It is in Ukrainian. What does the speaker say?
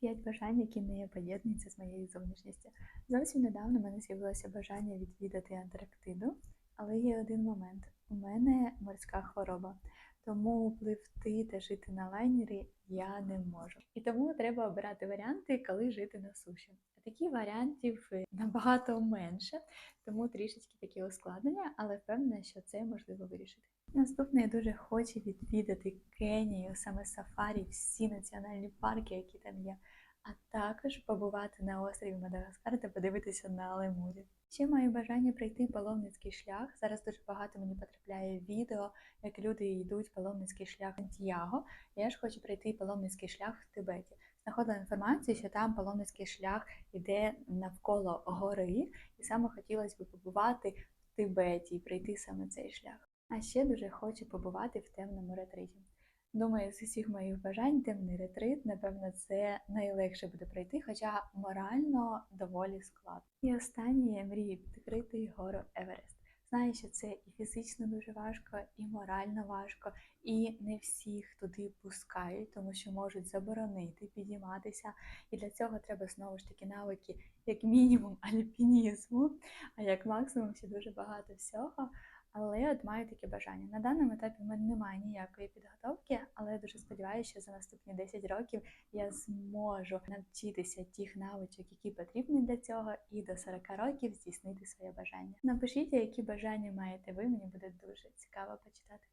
П'ять бажань, які не поєднуються з моєю зовнішністю. Зовсім недавно в мене з'явилося бажання відвідати Антарктиду, але є один момент: у мене морська хвороба, тому пливти та жити на лайнері я не можу. І тому треба обирати варіанти, коли жити на суші. Такі варіантів е, набагато менше, тому трішечки такі ускладнення, але впевнена, що це можливо вирішити. Наступне я дуже хочу відвідати Кенію, саме сафарі, всі національні парки, які там є, а також побувати на острові Мадагаскар та подивитися на лемурів. Ще маю бажання пройти паломницький шлях. Зараз дуже багато мені потрапляє відео, як люди йдуть паломницький шлях Сантьяго. Я ж хочу пройти паломницький шлях в Тибеті. Знаходила інформацію, що там паломницький шлях йде навколо гори, і саме хотілося б побувати в Тибеті і пройти саме цей шлях. А ще дуже хочу побувати в темному ретриті. Думаю, з усіх моїх бажань темний ретрит, напевно, це найлегше буде пройти, хоча морально доволі складно. І останнє я мрію підкрити гору Еверест. Знаю, що це і фізично дуже важко, і морально важко, і не всіх туди пускають, тому що можуть заборонити підійматися. І для цього треба знову ж таки навики, як мінімум, альпінізму, а як максимум ще дуже багато всього. Але от маю таке бажання. На даному етапі в мене немає ніякої підготовки, але я дуже сподіваюся, що за наступні 10 років я зможу навчитися тих навичок, які потрібні для цього, і до 40 років здійснити своє бажання. Напишіть, які бажання маєте ви, мені буде дуже цікаво почитати.